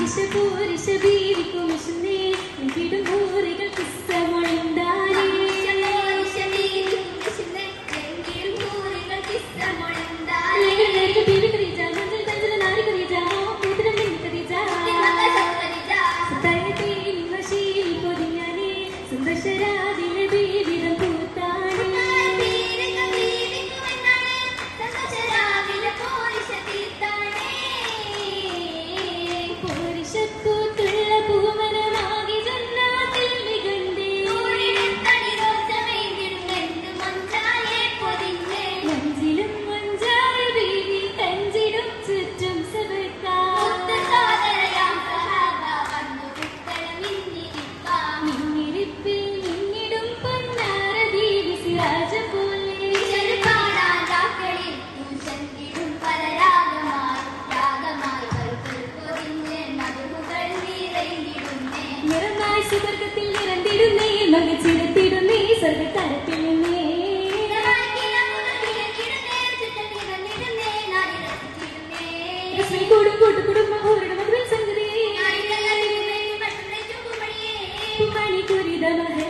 ദിശ പോരി ശബീലിക്കും സുന്ദേ ഇവിടും പോരി சுதர்க்கத்தில் இறந்திடுமே மகிழ்ச்சிடத்திடுமே சொர்க்க தரத்திலுமே கூட கூட்டு குடும்பம் ஒரு மதுரை சங்கதி மணி குறிதமாக